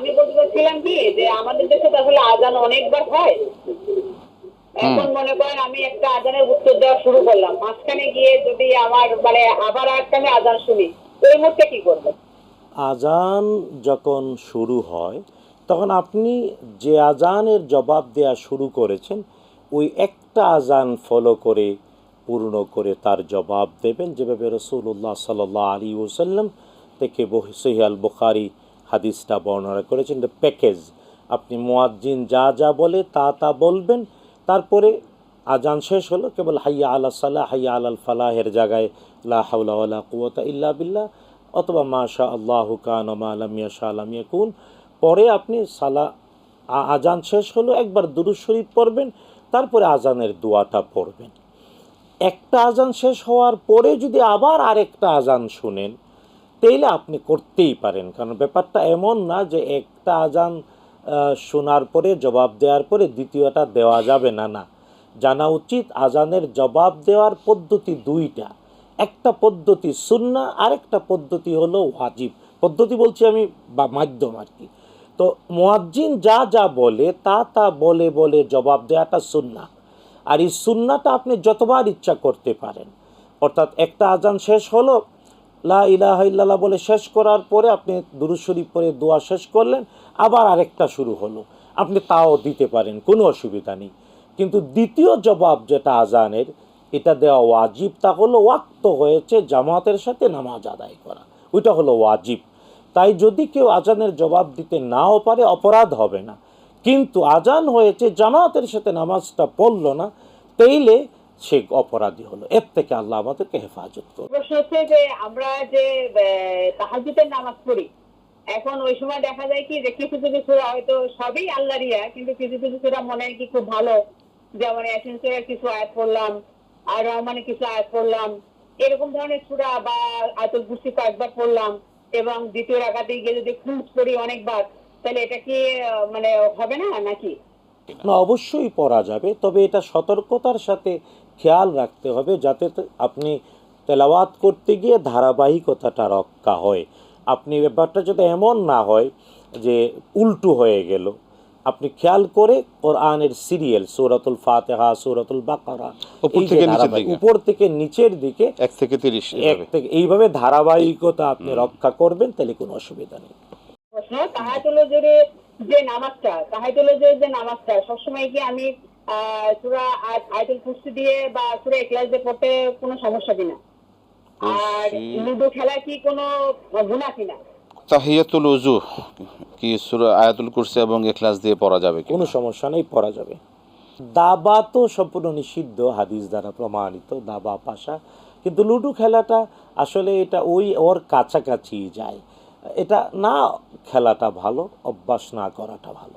আমি বলতে চাচ্ছিলাম কি যে আমাদের দেশে তো আসলে আজান অনেকবার হয়। এখন মনে করেন আমি একটা আজানের উত্তর দেওয়া শুরু করলাম। মাঝখানে গিয়ে যদি আমার মানে আবার একটা আমি আজান শুনি ওই মুহূর্তে কি করব? আজান যখন শুরু হয় তখন আপনি যে আজানের জবাব দেয়া শুরু করেছেন ওই একটা আজান ফলো করে পূর্ণ করে তার জবাব দেবেন। যেভাবে রসুল্লাহ সাল্লাহ আলী ওসাল্লাম থেকে সহিয়াল বুখারি হাদিসটা বর্ণনা করেছেন দ্য প্যাকেজ। আপনি মোয়াজ্জিন যা যা বলে তা তা বলবেন, তারপরে আজান শেষ হলো, কেবল হাইয়া আলা সাল্লাহ হাইয়া আলাল ফালাহের জায়গায় লা হাওলা ওয়ালা কুওয়াতা ইল্লা বিল্লাহ, অথবা মাশা আল্লাহ কান মা আলাম ইয়াশা আলাম ইয়াকুন। পরে আপনি সালা আজান শেষ হলো, একবার দুরুদ শরীফ পড়বেন, তারপরে আজানের দোয়াটা পড়বেন। একটা আজান শেষ হওয়ার পরে যদি আবার আরেকটা আজান শুনেন তাইলে আপনি করতেই পারেন। কারণ ব্যাপারটা এমন না যে একটা আজান শোনার পরে, জবাব দেওয়ার পরে দ্বিতীয়টা দেওয়া যাবে না না। জানা উচিত আজানের জবাব দেওয়ার পদ্ধতি দুইটা। একটা পদ্ধতি সুন্না আরেকটা পদ্ধতি হলো ওয়াজিব। পদ্ধতি বলছি আমি বা মাধ্যম আর কি। তো মোয়াজ্জিন যা যা বলে, তা তা বলে বলে জবাব দেওয়াটা সুন্না আর এই সুন্নাটা আপনি যতবার ইচ্ছা করতে পারেন। অর্থাৎ একটা আজান শেষ হলো লা ইলাহা ইল্লাল্লাহ বলে শেষ করার পরে আপনি দুরূদ শরীফ পরে দোয়া শেষ করলেন, আবার আরেকটা শুরু হলো। আপনি তাও দিতে পারেন, কোনো অসুবিধা নেই। কিন্তু দ্বিতীয় জবাব যেটা আজানের, এটা দেওয়া ওয়াজিব, তা হলো ওয়াক্ত হয়েছে জামাতের সাথে নামাজ আদায় করা। ওইটা হলো ওয়াজিব। তাই যদি কেউ আজানের জবাব দিতে নাও পারে, অপরাধ হবে না। কিন্তু আজান হয়েছে, জামাতের সাথে নামাজটা পড়ল না, তাইলে সে অপরাধী হলো। এর থেকে আল্লাহ আমাদেরকে হেফাজত করবে প্রশ্ন হচ্ছে যে আমরা যে তাহাজুতের নামাজ পড়ি এখন ওই সময় দেখা যায় কি যে কিছু কিছু সুরা হয়তো সবই আল্লাহরিয়া কিন্তু কিছু কিছু সুরা মনে হয় কি খুব ভালো। যেমন কিছু আয়াত পড়লাম আর রহমানের কিছু আয়াত পড়লাম এরকম ধরনের সুরা বা আয়তুল কুরসি কয়েকবার পড়লাম এবং দ্বিতীয় রাখাতে গিয়ে যদি খুঁজ করি অনেকবার তাহলে এটা কি মানে হবে না নাকি? না অবশ্যই পড়া যাবে তবে এটা সতর্কতার সাথে খেয়াল রাখতে হবে যাতে আপনি তেলাওয়াত করতে গিয়ে ধারাবাহিকতাটা রক্ষা হয়। আপনি ব্যাপারটা যাতে এমন না হয় যে উল্টো হয়ে গেল আপনি খেয়াল করে কোরআনের সিরিয়াল সূরাতুল ফাতিহা সূরাতুল বাকারা উপর থেকে নিচের দিকে। উপর থেকে নিচের দিকে এক থেকে তিরিশ এক থেকে এইভাবে ধারাবাহিকতা আপনি রক্ষা করবেন তাহলে কোনো অসুবিধা নেই। প্রশ্ন তাহাতুল যে যে নামাজটা তাহাতুল যে নামাজটা সবসময় কি আমি সূরা আয়- আয়াতুল কুরসি দিয়ে বা সূরা ইখলাস দিয়ে পড়তে কোনো সমস্যা কিনা? আর লুডো খেলা কি কোনো গুনাহ কিনা? তাহিয়াতুল উজু কি সূরা আয়াতুল কুরসি এবং ইখলাস দিয়ে পড়া যাবে কোনো সমস্যা নেই পড়া যাবে। দাবা তো সম্পূর্ণ নিষিদ্ধ হাদিস দ্বারা প্রমাণিত দাবা পাশা। কিন্তু লুডো খেলাটা আসলে এটা ওই ওর কাছাকাছি যায়। এটা না খেলাটা ভালো অভ্যাস না করাটা ভালো।